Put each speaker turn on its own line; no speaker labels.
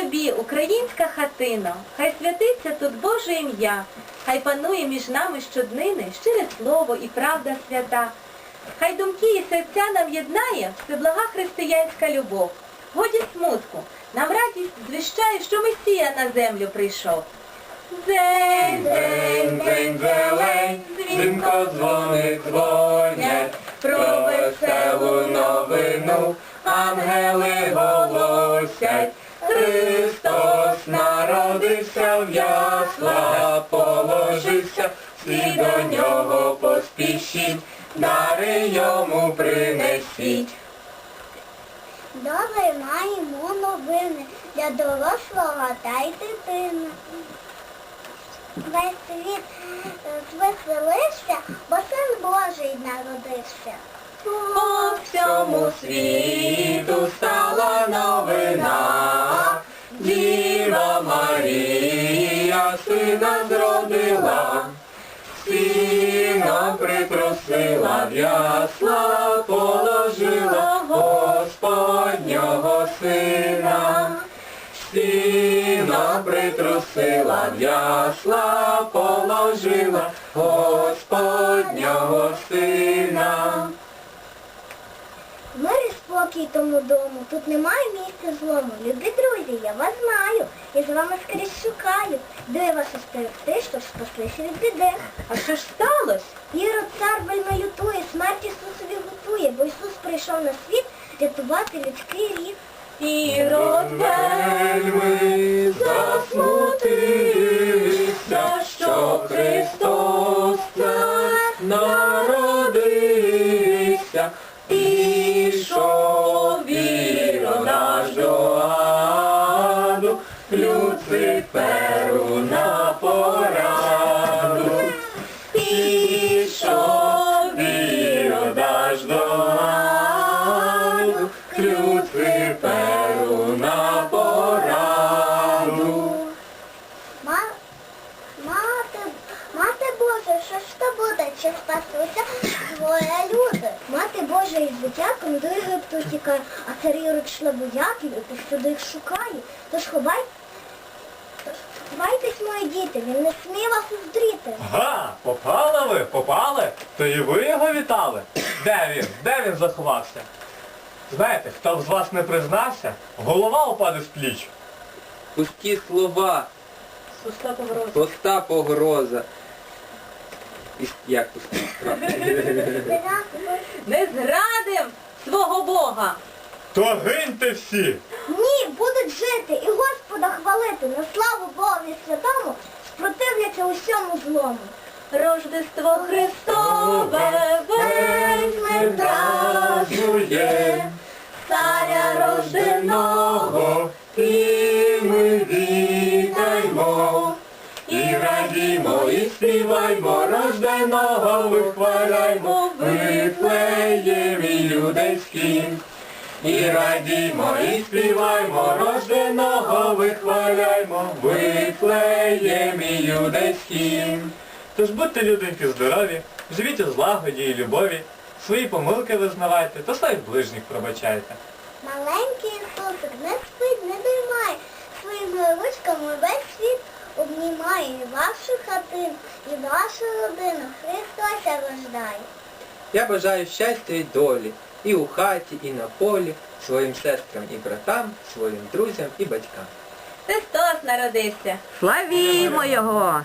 тобі, українська хатино, хай святиться тут Боже ім'я, хай панує між нами щоднини щире слово і правда свята. Хай думки і серця нам єднає всеблага християнська любов. Годі смутку, нам радість звіщає, що Месія на землю прийшов. Дзень,
День, день, зелень, дзвінко дзвони дзвонять, про веселу новину ангели голосять. Христос народився в ясла, положився, всі до нього поспішіть, дари йому принесіть.
Добре маємо новини для дорослого та й дитини. Весь світ звеселився, бо син Божий народився.
По всьому
світу стала новина, Діва Марія сина зродила, сіно притрусила, в ясла положила Господнього сина. Сіно притрусила, в ясла положила Господнього сина.
Спокій тому дому, тут немає місця злому. Любі друзі, я вас знаю, я за вами скрізь шукаю. Де вас остерегти, щоб спаслися від біди.
А що ж сталося?
Ірод цар вельми лютує, смерть Ісусові готує, бо Ісус прийшов на світ рятувати людський рід.
Ірод
Вельми засмутився, що Христос народився, пішов
буде, чи спасуться двоє люди? Мати Божа із дитятком до Єгипту тікає, а цар Ірод шлабояків і повсюди їх шукає. Тож ховай... Ховайтесь, мої діти, він не сміє вас уздріти.
Га, попали ви, попали? То і ви його вітали? Де він? Де він заховався? Знаєте, хто б з вас не признався, голова упаде з пліч.
Пусті слова,
Пуста погроза.
Як?
Не зрадив свого Бога.
То гиньте всі!
Ні, будуть жити і Господа хвалити, на славу Богові святому, спротивляться усьому злому.
Рождество Христове весь празднує, царя рожденого,
і радімо, і співаймо, рожденого вихваляймо, виплеєм юдейським. І радімо, і співаймо, рожденого вихваляймо, виплеєм юдейським.
Тож будьте люденьки здорові, живіть у злагоді і любові, свої помилки визнавайте та своїх ближніх пробачайте.
Маленький Ісусик не спить, не дрімає, своїми ручками весь світ обнімає і вашу хатину, і вашу родину Христос рождає.
Я бажаю щастя і долі, і у хаті, і на полі, своїм сестрам і братам, своїм друзям і батькам.
Христос народився. Славімо Його!